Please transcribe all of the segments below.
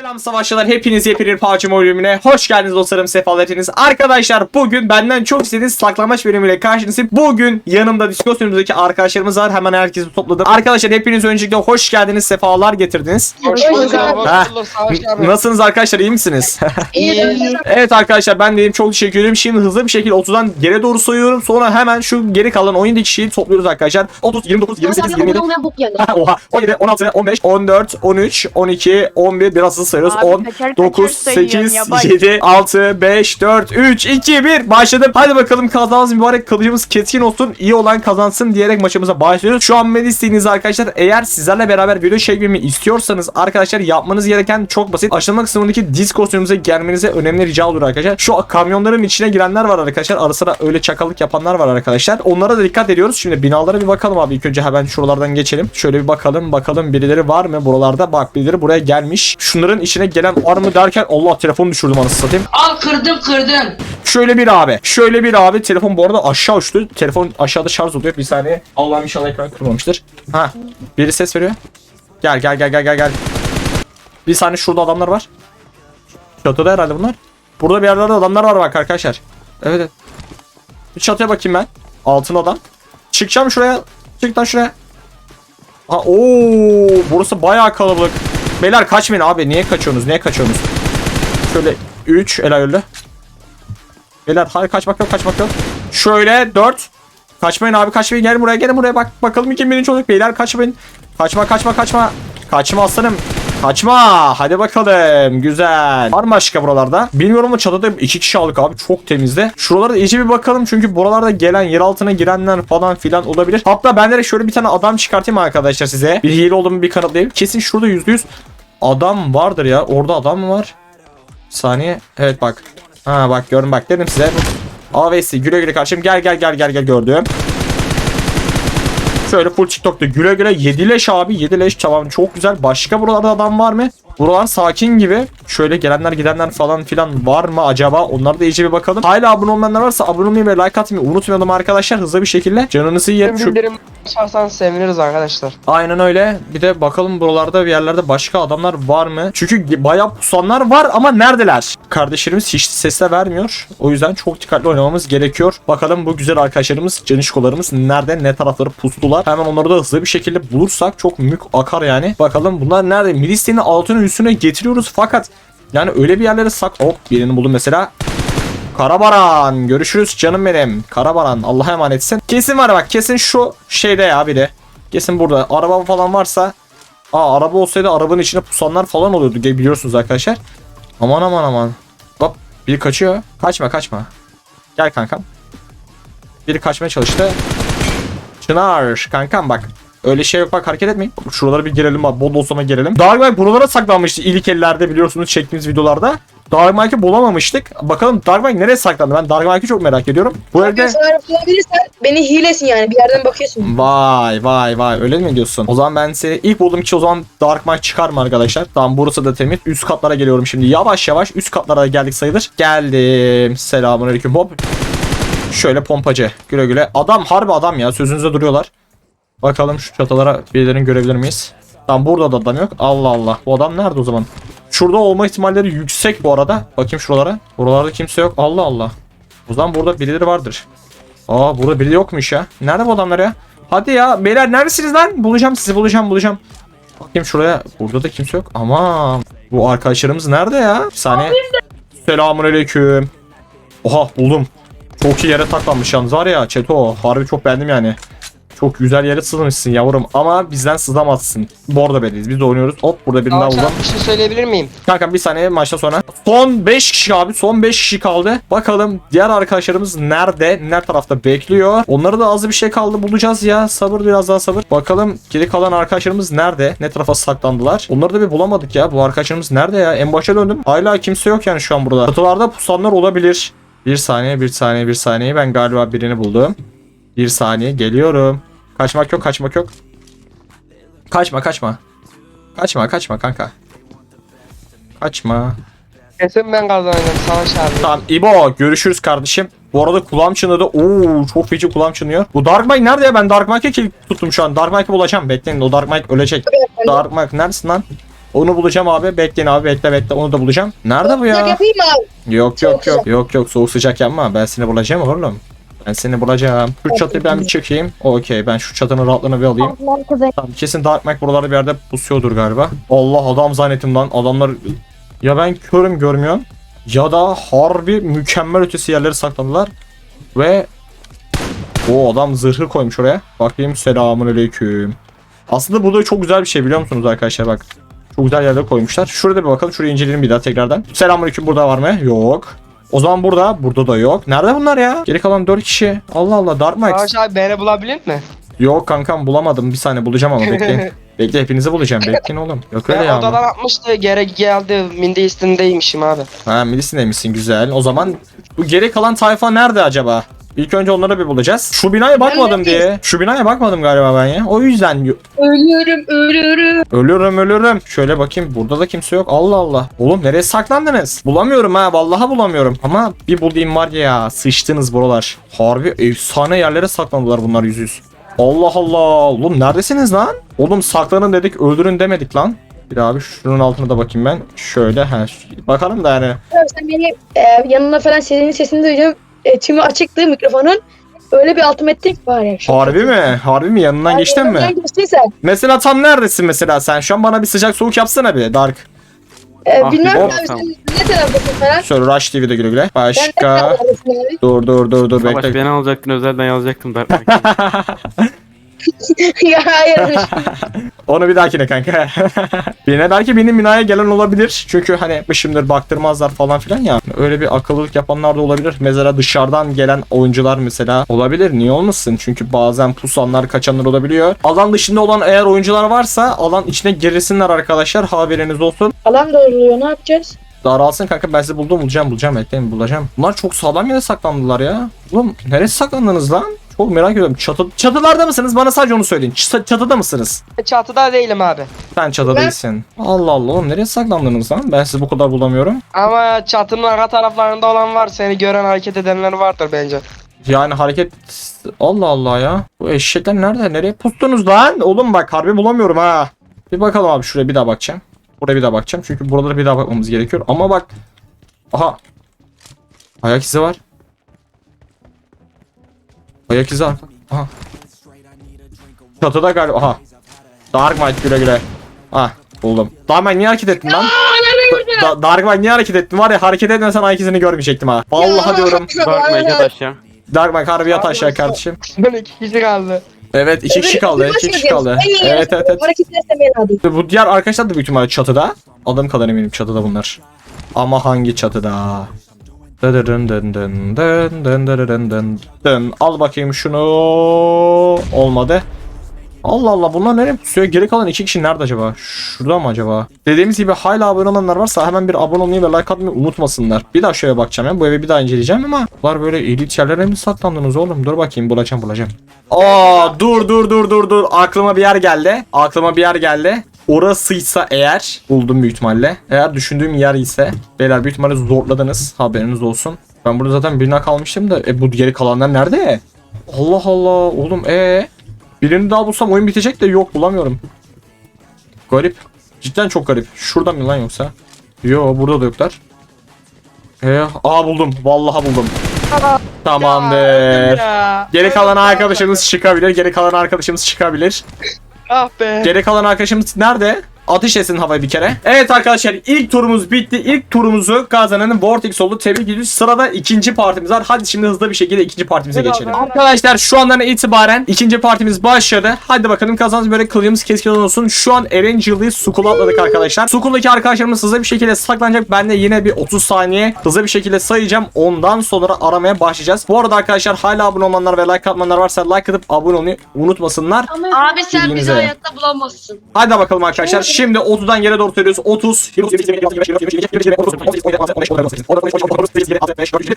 Selam savaşçılar hepiniz yepyeni PUBG bölümüne hoş geldiniz dostlarım sefalar ettiniz. Arkadaşlar bugün benden çok istediğiniz saklamaç bölümüyle karşınızdayım. Bugün yanımda Discord'umuzdaki arkadaşlarımız var. Hemen herkesi topladım. Arkadaşlar hepiniz öncelikle hoş geldiniz sefalar getirdiniz. Hoş bulduk abi. Nasılsınız arkadaşlar iyi misiniz? İyi. evet arkadaşlar ben deyim çok teşekkür ederim. Şimdi hızlı bir şekilde 30'dan geri doğru sayıyorum. Sonra hemen şu geri kalan 17 kişiyi topluyoruz arkadaşlar. 30, 29, 28, 27, olmayan bok yani. Oha 17, 16, 15, 14, 13, 12, 11 biraz hızlı sayıyoruz. Abi 10, teker teker 9, sayıyorsun, 8, yabancı. 7, 6, 5, 4, 3, 2, 1 başladım. Hadi bakalım kazanımız mübarek kılıcımız keskin olsun. iyi olan kazansın diyerek maçımıza başlıyoruz. Şu an beni isteğiniz arkadaşlar eğer sizlerle beraber video çekmemi istiyorsanız arkadaşlar yapmanız gereken çok basit. Açıklama kısmındaki Discord sunucumuza gelmenize önemli rica olur arkadaşlar. Şu kamyonların içine girenler var arkadaşlar. Ara sıra öyle çakallık yapanlar var arkadaşlar. Onlara da dikkat ediyoruz. Şimdi binalara bir bakalım abi. İlk önce hemen şuralardan geçelim. Şöyle bir bakalım. Bakalım birileri var mı buralarda? Bak birileri buraya gelmiş. Şunların içine gelen var mı derken Allah telefonu düşürdüm anasını satayım. Al kırdım kırdım. Şöyle bir abi. Şöyle bir abi. Telefon bu arada aşağı uçtu. Telefon aşağıda şarj oluyor. Bir saniye. Allah'ım inşallah ekran kırmamıştır. Ha. Biri ses veriyor. Gel gel gel gel gel gel. Bir saniye şurada adamlar var. Çatıda herhalde bunlar. Burada bir yerlerde adamlar var bak arkadaşlar. Evet evet. Bir çatıya bakayım ben. Altın adam. Çıkacağım şuraya. Çık lan şuraya. Ha ooo burası bayağı kalabalık. Beyler kaçmayın abi. Niye kaçıyorsunuz? Niye kaçıyorsunuz? Şöyle 3 el öldü. Beyler hayır kaçmak yok kaçmak yok. Şöyle 4. Kaçmayın abi kaçmayın gelin buraya gelin buraya bak bakalım kim birinci olacak beyler kaçmayın. Kaçma kaçma kaçma. Kaçma aslanım. Kaçma. Hadi bakalım. Güzel. Var mı başka buralarda? Bilmiyorum ama çatıda iki kişi aldık abi. Çok temizde. Şuralara iyice bir bakalım. Çünkü buralarda gelen yer altına girenler falan filan olabilir. Hatta ben de şöyle bir tane adam çıkartayım arkadaşlar size. Bir hile olduğumu bir kanıtlayayım. Kesin şurada %100 adam vardır ya. Orada adam mı var? Saniye. Evet bak. Ha bak gördüm bak dedim size. AVS güle güle karşım. Gel gel gel gel gel gördüm. Şöyle full TikTok'ta güle güle 7 leş abi 7 leş tamam çok güzel. Başka buralarda adam var mı? Buralar sakin gibi. Şöyle gelenler gidenler falan filan var mı acaba? Onlara da iyice bir bakalım. Hala abone olmayanlar varsa abone olmayı ve like atmayı unutmayalım arkadaşlar. Hızlı bir şekilde canınızı yerim. Şu... Bildirim seviniriz arkadaşlar. Aynen öyle. Bir de bakalım buralarda bir yerlerde başka adamlar var mı? Çünkü bayağı pusanlar var ama neredeler? Kardeşlerimiz hiç sesle vermiyor. O yüzden çok dikkatli oynamamız gerekiyor. Bakalım bu güzel arkadaşlarımız, canişkolarımız nerede, ne tarafları pustular. Hemen onları da hızlı bir şekilde bulursak çok mük akar yani. Bakalım bunlar nerede? Milistenin altının üstüne getiriyoruz fakat yani öyle bir yerlere sak... Hop birini buldum mesela. Karabaran görüşürüz canım benim. Karabaran Allah'a emanetsin. Kesin var bak kesin şu şeyde ya bir de. Kesin burada. Araba falan varsa. Aa araba olsaydı arabanın içine pusanlar falan oluyordu biliyorsunuz arkadaşlar. Aman aman aman. Hop biri kaçıyor. Kaçma kaçma. Gel kankam. Biri kaçmaya çalıştı. Çınar kankam bak. Öyle şey yok bak hareket etmeyin. Şuralara bir girelim bak. Bol olsama girelim. Dark buralara saklanmıştı ilk ellerde biliyorsunuz çektiğimiz videolarda. Dark Knight'ı bulamamıştık. Bakalım Dark nereye saklandı? Ben Dark Knight'ı çok merak ediyorum. Bu evde... Bulabilirsen beni hilesin yani bir yerden bakıyorsun. Vay vay vay öyle mi diyorsun? O zaman ben size ilk bulduğum kişi o zaman Dark Knight çıkar mı arkadaşlar? Tamam burası da temiz. Üst katlara geliyorum şimdi. Yavaş yavaş üst katlara geldik sayılır. Geldim. Selamünaleyküm Bob. Şöyle pompacı. Güle güle. Adam harbi adam ya. Sözünüzde duruyorlar. Bakalım şu çatılara birilerini görebilir miyiz? Tamam burada da adam yok. Allah Allah. Bu adam nerede o zaman? Şurada olma ihtimalleri yüksek bu arada. Bakayım şuralara. Buralarda kimse yok. Allah Allah. O zaman burada birileri vardır. Aa burada biri yokmuş ya. Nerede bu adamlar ya? Hadi ya beyler neredesiniz lan? Bulacağım sizi bulacağım bulacağım. Bakayım şuraya. Burada da kimse yok. Ama bu arkadaşlarımız nerede ya? Bir saniye. Selamünaleyküm. Oha buldum. Çok iyi yere taklanmış yalnız var ya Çeto. Harbi çok beğendim yani. Çok güzel yere sızmışsın yavrum ama bizden sızamazsın. Bordo beliyiz biz de oynuyoruz. Hop burada birini daha buldum. abi bir şey söyleyebilir miyim? Kanka bir saniye maçtan sonra. Son 5 kişi abi. Son 5 kişi kaldı. Bakalım diğer arkadaşlarımız nerede? Ne tarafta bekliyor? Onları da az bir şey kaldı bulacağız ya. Sabır biraz daha sabır. Bakalım geri kalan arkadaşlarımız nerede? Ne tarafa saklandılar? Onları da bir bulamadık ya. Bu arkadaşlarımız nerede ya? En başa döndüm. Hala kimse yok yani şu an burada. Çatılarda pusanlar olabilir. Bir saniye, bir saniye, bir saniye. Ben galiba birini buldum. Bir saniye geliyorum. Kaçmak yok, kaçmak yok. Kaçma, kaçma. Kaçma, kaçma kanka. Kaçma. Kesin ben kazanacağım Savaş abi. Tamam İbo görüşürüz kardeşim. Bu arada kulağım çınladı. Oo çok feci kulağım çınlıyor. Bu Dark Mike nerede ya? Ben Dark Mike'e kill tuttum şu an. Dark Mike'ı bulacağım. Bekleyin o Dark Mike ölecek. Dark Mike neredesin lan? Onu bulacağım abi. Bekleyin abi bekle bekle. Onu da bulacağım. Nerede bu ya? Yok yok yok. Yok yok soğuk sıcak yapma. Ben seni bulacağım oğlum. Ben seni bulacağım. Şu çatıyı ben bir çıkayım. Okey ben şu çatının rahatlığını bir alayım. Tamam kesin Dark Mike buralarda bir yerde pusuyordur galiba. Allah adam zannettim lan. Adamlar ya ben körüm görmüyorum. Ya da harbi mükemmel ötesi yerleri sakladılar. Ve o adam zırhı koymuş oraya. Bakayım selamun aleyküm. Aslında bu da çok güzel bir şey biliyor musunuz arkadaşlar bak. Çok güzel yerlere koymuşlar. Şurada bir bakalım. Şurayı inceleyelim bir daha tekrardan. Selamünaleyküm burada var mı? Yok. O zaman burada. Burada da yok. Nerede bunlar ya? Geri kalan 4 kişi. Allah Allah Dark Mike. Savaş abi beni bulabilir mi? Yok kankam bulamadım. Bir saniye bulacağım ama bekleyin. Bekle hepinizi bulacağım. Bekleyin oğlum. Yok öyle Ben ya. odadan ama. atmıştı geri geldi mindi üstündeymişim abi. Ha milisindeymişsin güzel. O zaman bu geri kalan tayfa nerede acaba? İlk önce onları bir bulacağız. Şu binaya bakmadım diye. Şu binaya bakmadım galiba ben ya. O yüzden yo- Ölüyorum ölüyorum. ölürüm ölürüm. Şöyle bakayım burada da kimse yok. Allah Allah. Oğlum nereye saklandınız? Bulamıyorum ha. Vallahi bulamıyorum. Ama bir bulayım var ya. Sıçtınız buralar. Harbi efsane yerlere saklandılar bunlar yüz yüz. Allah Allah. Oğlum neredesiniz lan? Oğlum saklanın dedik öldürün demedik lan. Bir abi şunun altına da bakayım ben. Şöyle ha. Bakalım da yani. Sen beni e, yanına falan senin sesini duyacağım. E, tümü açıktı mikrofonun. Öyle bir altım ettin ki var ya. Şu- Harbi mi? Harbi mi? Yanından Abi, geçtin mi? yanından geçtin sen. Mesela tam neredesin mesela sen? Şu an bana bir sıcak soğuk yapsana bir Dark. E, Ah, bilmem bir abi sen ne taraftasın falan. Şöyle Rush TV'de güle güle. Ben Başka. taraftasın abi. Dur dur dur dur Savaş bekle. beni alacaktın özelden yazacaktım Dark Knight'ı. ya hayır. Onu bir dahakine kanka. Birine belki benim binaya gelen olabilir. Çünkü hani yapmışımdır baktırmazlar falan filan ya. Öyle bir akıllılık yapanlar da olabilir. Mesela dışarıdan gelen oyuncular mesela olabilir. Niye olmasın? Çünkü bazen pusanlar kaçanlar olabiliyor. Alan dışında olan eğer oyuncular varsa alan içine girsinler arkadaşlar. Haberiniz olsun. Alan doğruluyor ne yapacağız? Daralsın kanka ben sizi buldum bulacağım bulacağım bekleyin bulacağım. Bunlar çok sağlam yere saklandılar ya. Oğlum nereye saklandınız lan? Çok merak ediyorum. Çatı, çatılarda mısınız? Bana sadece onu söyleyin. Ç- çatıda mısınız? Çatıda değilim abi. Sen çatıda Ben- değilsin. Allah Allah oğlum nereye saklandınız lan? Ben sizi bu kadar bulamıyorum. Ama çatının arka taraflarında olan var. Seni gören hareket edenler vardır bence. Yani hareket... Allah Allah ya. Bu eşekler nerede? Nereye pustunuz lan? Oğlum bak harbi bulamıyorum ha. Bir bakalım abi şuraya bir daha bakacağım. Buraya bir daha bakacağım. Çünkü buralara bir daha bakmamız gerekiyor. Ama bak. Aha. Ayak izi var. Ayak izi var. Aha. Çatıda galiba. Aha. Dark Knight güle güle. Ah buldum. Dark Knight niye hareket ettin lan? Da- Dark Knight niye hareket ettin? Var ya hareket etmesen ayak izini görmeyecektim ha. Vallahi diyorum. Dark Knight'a taşya. Dark Knight harbi yat aşağı kardeşim. Son iki kişi kaldı. Evet iki kişi kaldı. iki kişi kaldı. Evet evet evet. Bu diğer arkadaşlar da büyük ihtimalle çatıda. Adım kadar eminim çatıda bunlar. Ama hangi çatıda? Al bakayım şunu. Olmadı. Allah Allah bunlar nereye tutuyor? Geri kalan iki kişi nerede acaba? Şurada mı acaba? Dediğimiz gibi hala abone olanlar varsa hemen bir abone olmayı ve like atmayı unutmasınlar. Bir daha şöyle bakacağım ya. Bu evi bir daha inceleyeceğim ama bunlar böyle elit yerlere mi saklandınız oğlum? Dur bakayım bulacağım bulacağım. Aa dur dur dur dur dur. Aklıma bir yer geldi. Aklıma bir yer geldi. Orasıysa eğer buldum büyük ihtimalle. Eğer düşündüğüm yer ise beyler büyük ihtimalle zorladınız. Haberiniz olsun. Ben burada zaten birine kalmıştım da e bu geri kalanlar nerede? Allah Allah oğlum e birini daha bulsam oyun bitecek de yok bulamıyorum. Garip. Cidden çok garip. Şurada mı lan yoksa? Yo burada da yoklar. E, aa buldum. Vallahi buldum. Tamamdır. Ya. Geri kalan arkadaşımız çıkabilir. Geri kalan arkadaşımız çıkabilir. Ah be. Geri kalan arkadaşımız nerede? Ateş etsin havayı bir kere. Evet arkadaşlar ilk turumuz bitti. İlk turumuzu kazanan Vortex oldu. Tebrik ediyoruz. Sırada ikinci partimiz var. Hadi şimdi hızlı bir şekilde ikinci partimize Hadi geçelim. abi. Arkadaşlar şu andan itibaren ikinci partimiz başladı. Hadi bakalım kazanız böyle kılıcımız keskin olsun. Şu an Erangel'ı Sukula atladık arkadaşlar. Sukula'daki arkadaşlarımız hızlı bir şekilde saklanacak. Ben de yine bir 30 saniye hızlı bir şekilde sayacağım. Ondan sonra aramaya başlayacağız. Bu arada arkadaşlar hala abone olanlar ve like atmayanlar varsa like atıp abone olmayı unutmasınlar. Abi sen bizi hayatta bulamazsın. Hadi bakalım arkadaşlar. Şimdi 30'dan geri doğru söylüyoruz. 30.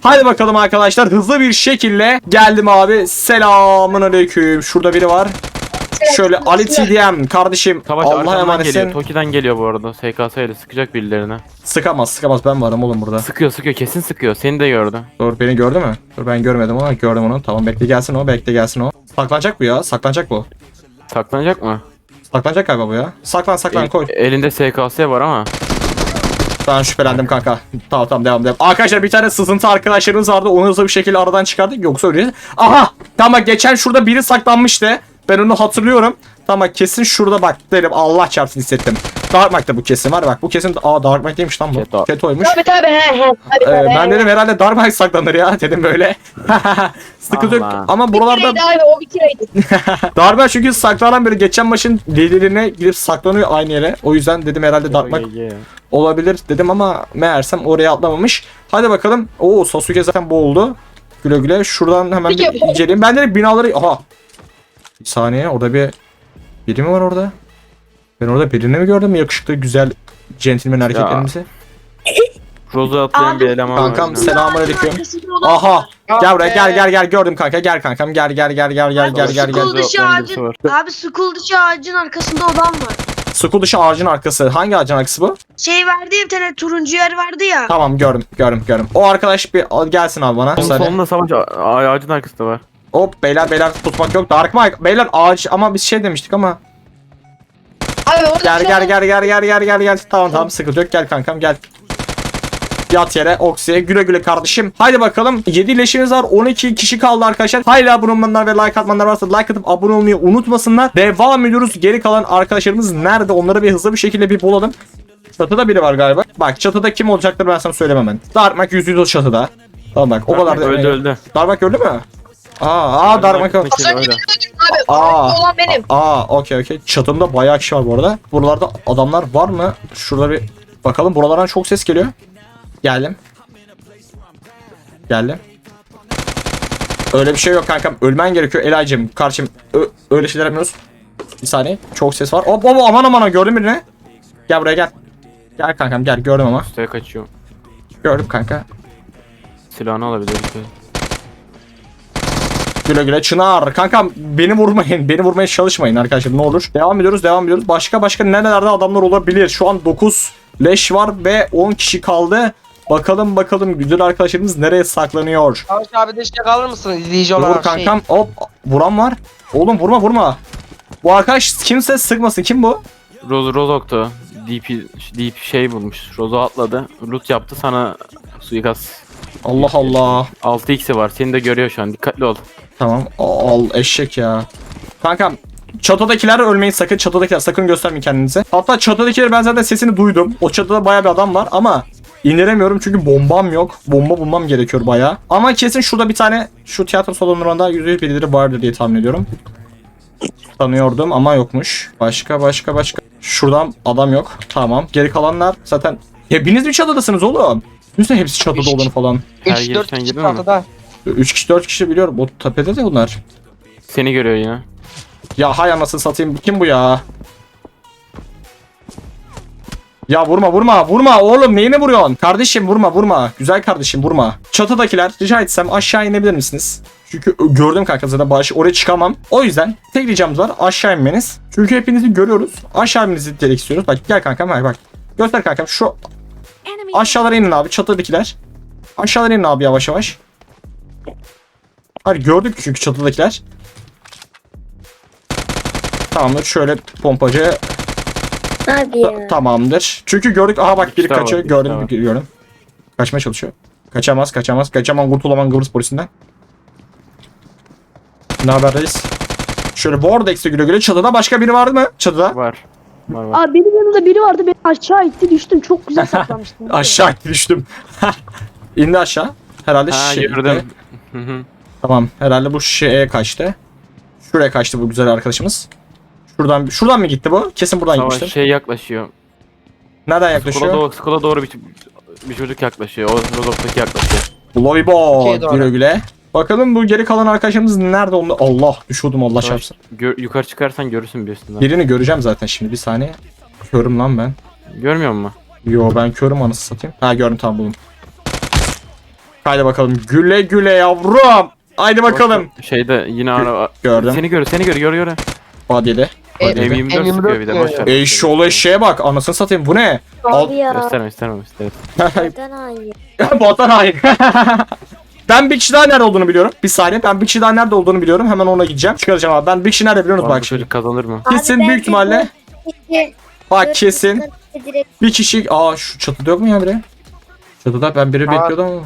Hadi bakalım arkadaşlar. Hızlı bir şekilde geldim abi. Selamun aleyküm. Şurada biri var. Şöyle Ali TDM kardeşim. Savaş Allah'a arkamdan geliyor. emanetsin. Toki'den geliyor bu arada. SKS ile sıkacak birilerine. Sıkamaz sıkamaz ben varım oğlum burada. Sıkıyor sıkıyor kesin sıkıyor. Seni de gördü. Dur beni gördü mü? Dur ben görmedim ama gördüm onu. Tamam bekle gelsin o bekle gelsin o. Saklanacak bu ya saklanacak bu. Saklanacak mı? Saklanacak galiba bu ya. Saklan saklan El- koy. elinde SKS var ama. Ben şüphelendim kanka. Tamam tamam devam devam. Arkadaşlar bir tane sızıntı arkadaşlarımız vardı. Onu hızlı bir şekilde aradan çıkardık. Yoksa öleceğiz. Aha! Tamam bak geçen şurada biri saklanmıştı. Ben onu hatırlıyorum. Tamam kesin şurada bak derim. Allah çarpsın hissettim. Darkmark'ta bu kesin var bak. Bu kesin aa Darkmark değilmiş lan bu. Keto. Ketoymuş. Tabii tabii he he. Tabii, Ee, tabii, ben dedim herhalde Darkmark saklanır ya dedim böyle. Sıkıntı yok. Ama Bir buralarda kireydi abi o bir kireydi. Darkmark çünkü saklanan biri geçen maçın delirine gidip saklanıyor aynı yere. O yüzden dedim herhalde Darkmark GG. olabilir dedim ama meğersem oraya atlamamış. Hadi bakalım. Oo Sasuke zaten boğuldu. Güle güle. Şuradan hemen bir inceleyeyim. Ben de binaları... Aha. Bir saniye. Orada bir... Biri mi var orada? Ben orada birini mi gördüm? Yakışıklı, güzel, centilmen erkeklerimizi. Rozu atlayan bir eleman Kankam var. Selamünaleyküm. Aha. Gel buraya gel gel gel gördüm kanka gel kankam gel gel gel gel gel gel gel gel. School dışı ağacın. Abi school dışı ağacın arkasında odam var. School dışı ağacın arkası. Hangi ağacın arkası bu? Şey verdi ya bir tane turuncu yer vardı ya. Tamam gördüm gördüm gördüm. O arkadaş bir al- gelsin abi bana. Onun sonunda savaş a- ağacın arkasında var. Hop beyler beyler tutmak yok. Dark Mike. Beyler ağaç ama biz şey demiştik ama. Abi orada Gel şey gel gel gel gel gel gel gel. Tamam tamam sıkıntı yok. Gel kankam gel. Yat yere Oksi'ye güle güle kardeşim. Haydi bakalım 7 leşimiz var 12 kişi kaldı arkadaşlar. Hala abone olmayanlar ve like atmayanlar varsa like atıp abone olmayı unutmasınlar. Devam ediyoruz. Geri kalan arkadaşlarımız nerede? Onları bir hızlı bir şekilde bir bulalım. Çatıda biri var galiba. Bak çatıda kim olacaktır ben sana söylemem ben. Darkmak %100 çatıda. Tamam bak o kadar da öldü öldü. Darkmak öldü mü? Aa, aa Darkmak öldü. Az önce Öyle. abi. Aa. Aa. olan benim. Aa okey okey. Çatımda bayağı kişi var bu arada. Buralarda adamlar var mı? Şurada bir bakalım. Buralardan çok ses geliyor. Geldim. Geldim. Öyle bir şey yok kankam. Ölmen gerekiyor Elaycım. Karşım Ö- öyle şeyler yapmıyoruz. Bir saniye. Çok ses var. Hop hop aman aman gördün birini. Gel buraya gel. Gel kankam gel gördüm ama. Üsteye kaçıyor. Gördüm kanka. Silahını alabilir. Güle güle Çınar. Kankam beni vurmayın. Beni vurmaya çalışmayın arkadaşlar ne olur. Devam ediyoruz devam ediyoruz. Başka başka nerelerde adamlar olabilir? Şu an 9 leş var ve 10 kişi kaldı. Bakalım bakalım güzel arkadaşlarımız nereye saklanıyor? Savaş abi destek alır mısın izleyici Dur olarak şey. kankam hop vuran var. Oğlum vurma vurma. Bu arkadaş kimse sıkmasın. Kim bu? Roz Rozok'tu. DP, DP şey bulmuş. Rozo atladı. Loot yaptı sana suikast. Allah Allah. 6x'i var. Seni de görüyor şu an. Dikkatli ol. Tamam. Al eşek ya. Kankam çatıdakiler ölmeyin sakın. Çatıdakiler sakın göstermeyin kendinize. Hatta çatıdakiler ben zaten sesini duydum. O çatıda baya bir adam var ama indiremiyorum çünkü bombam yok. Bomba bulmam gerekiyor baya. Ama kesin şurada bir tane şu tiyatro salonlarında %100 birileri vardır diye tahmin ediyorum. Tanıyordum ama yokmuş. Başka başka başka. Şuradan adam yok. Tamam. Geri kalanlar zaten hepiniz mi çatıdasınız oğlum? Düşünsene hepsi çatıda Üç olduğunu falan. Her 3-4 girişten kişi girdin mi? çatıda. 3 kişi 4 kişi biliyorum. O tepede de bunlar. Seni görüyor yine. Ya hay anasını satayım. Kim bu ya? Ya vurma vurma vurma oğlum neyine vuruyorsun? Kardeşim vurma vurma. Güzel kardeşim vurma. Çatıdakiler rica etsem aşağı inebilir misiniz? Çünkü gördüm kanka zaten başı oraya çıkamam. O yüzden tek ricamız var aşağı inmeniz. Çünkü hepinizi görüyoruz. Aşağı inmenizi direkt istiyoruz. Bak gel kankam bak bak. Göster kankam şu aşağılara inin abi çatıdakiler. Aşağılara inin abi yavaş yavaş. Hayır gördük çünkü çatıdakiler. Tamamdır şöyle pompacı ya. tamamdır. Çünkü gördük aha bak biri var, kaçıyor gördüm var. gördüm. Kaçmaya çalışıyor. Kaçamaz kaçamaz kaçamam kurtulamam Kıbrıs polisinden. Ne haber reis? Şöyle Vordex'te güle güle çatıda başka biri vardı mı? Çatıda. Var. Var var. Abi benim yanımda biri vardı. Ben aşağı itti düştüm. Çok güzel saklamıştım. Aşağı düştüm. İndi aşağı. Herhalde Ha şey- gördüm. Hı hı. Tamam herhalde bu şeye kaçtı. Şuraya kaçtı bu güzel arkadaşımız. Şuradan şuradan mı gitti bu? Kesin buradan Savaş gitmiştir. şey yaklaşıyor. Nereden Skola yaklaşıyor? doğru, skola doğru bir, bir çocuk yaklaşıyor. O Rozok'taki yaklaşıyor. Doğru. güle güle. Bakalım bu geri kalan arkadaşımız nerede onu? Allah düşüyordum Allah çarpsın. gör- yukarı çıkarsan görürsün bir üstünden. Birini göreceğim zaten şimdi bir saniye. Körüm lan ben. Görmüyor musun? Yo ben körüm anasını satayım. Ha gördüm tamam buldum. Haydi bakalım güle güle yavrum. Haydi bakalım. Şeyde yine ara... Gördüm. Seni görüyor, seni görüyor, görüyor. görüyor. Vadiyede. E, Vadiyede. M24 M24 sıkıyor bir de boş ver. Eşşoğlu eşeğe bak anasını satayım bu ne? Al- Abi ya. Gösterme, gösterme, gösterme. Neden hayır? Batan hain. Ben bir kişi daha nerede olduğunu biliyorum. Bir saniye ben bir kişi daha nerede olduğunu biliyorum. Hemen ona gideceğim. Çıkaracağım abi. Ben bir kişi nerede biliyorsunuz Bak, şimdi. çocuk kazanır mı? Kesin büyük ihtimalle. Bak kesin. Bir kişi. Aa şu çatıda yok mu ya biri? Çatıda ben biri Var. bekliyordum ama.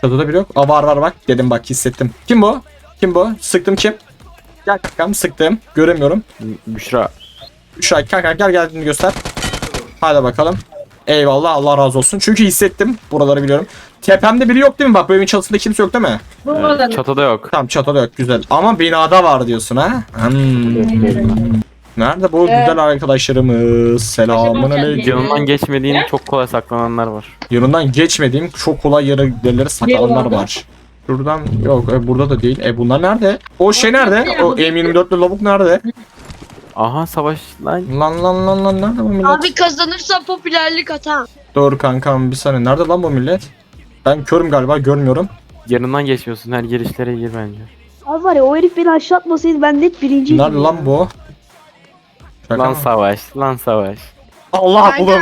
Çatıda biri yok. Aa var var bak. Dedim bak hissettim. Kim bu? Kim bu? Sıktım kim? Gel kankam sıktım. Göremiyorum. Büşra. Şu ay kanka gel geldiğini göster. Hadi bakalım. Eyvallah Allah razı olsun. Çünkü hissettim. Buraları biliyorum. Tepemde biri yok değil mi? Bak bu evin çatısında kimse yok değil mi? Ee, çatıda yok. Tamam çatıda yok güzel. Ama binada var diyorsun ha? Hmm. Nerede bu güzel arkadaşlarımız? Selamun aleyküm. Yanından geçmediğin çok kolay saklananlar var. Yanından geçmediğim çok kolay yere yerlere saklananlar var. Şuradan yok e, burada da değil. E bunlar nerede? O şey nerede? O M24'lü lavuk nerede? Aha savaş lan. Lan lan lan lan nerede bu millet? Abi kazanırsa popülerlik atan. Doğru kankam bir saniye. Nerede lan bu millet? Ben körüm galiba görmüyorum. Yanından geçmiyorsun her girişlere gir bence. Abi var ya o herif beni aşağı atmasaydı ben net birinciydim. Nerede lan bu? Şaka Lan mı? savaş, lan savaş. Allah Kanka, bulun.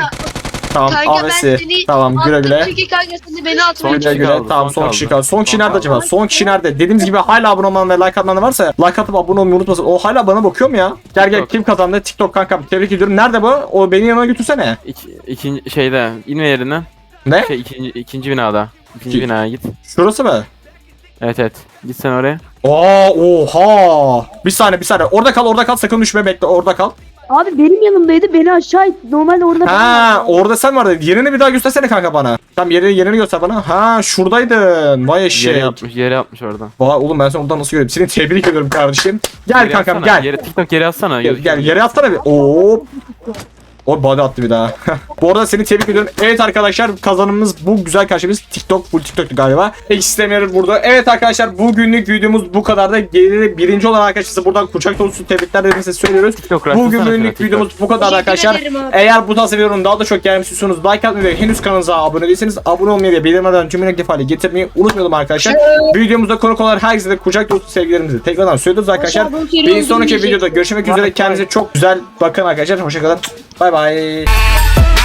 Tamam Kanka ben AVS. seni Tamam güle güle. Attım çünkü kanka seni beni atmaya Son Güle kişi güle. kaldı, Tamam son son kişi kaldı. kaldı. Son kişi Son nerede kaldı. acaba? Son kişi nerede? Dediğimiz gibi hala abone olmayan ve like atmayan varsa like atıp abone olmayı unutmasın. O hala bana bakıyor mu ya? Gel gel TikTok. kim kazandı? TikTok kankam. Tebrik ediyorum. Nerede bu? O beni yanına götürsene. İki, ikinci şeyde inme yerine. Ne? Şey ikinci, ikinci binada. İkinci İki- binaya git. Şurası mı? Evet evet. Git sen oraya. Aa oha. Bir saniye bir saniye. Orada kal orada kal sakın düşme bekle orada kal. Abi benim yanımdaydı beni aşağı itti. Normalde orada Ha orada sen vardın. Yerini bir daha göstersene kanka bana. Tam yerini yerini göster bana. Ha şuradaydın. Vay Yere eşek. atmış, yere atmış oradan. Vay oğlum ben seni oradan nasıl göreyim? Seni tebrik ediyorum kardeşim. Gel Yere kankam atsana, gel. Yere, TikTok yere atsana. Gel, gel yere atsana bir. Oo. O body attı bir daha. bu arada seni tebrik ediyorum. Evet arkadaşlar kazanımız bu güzel karşımız TikTok. Bu TikTok'tu galiba. İstemiyoruz burada. Evet arkadaşlar bugünlük videomuz bu kadar da geliri birinci olan arkadaşlar buradan kucak dolusu tebrikler dediğimizi söylüyoruz. TikTok Bugünlük videomuz bu kadar arkadaşlar. Eğer bu tarz videoların daha da çok gelmesi istiyorsanız like atmayı ve henüz kanalımıza abone değilseniz abone olmayı ve bildirimlerden tümünü aktif hale getirmeyi unutmayalım arkadaşlar. Videomuzda konuk olan herkese de kucak dolusu sevgilerimizi tekrardan söylüyoruz arkadaşlar. Bir sonraki videoda görüşmek üzere. Kendinize çok güzel bakın arkadaşlar. Hoşçakalın. 拜拜。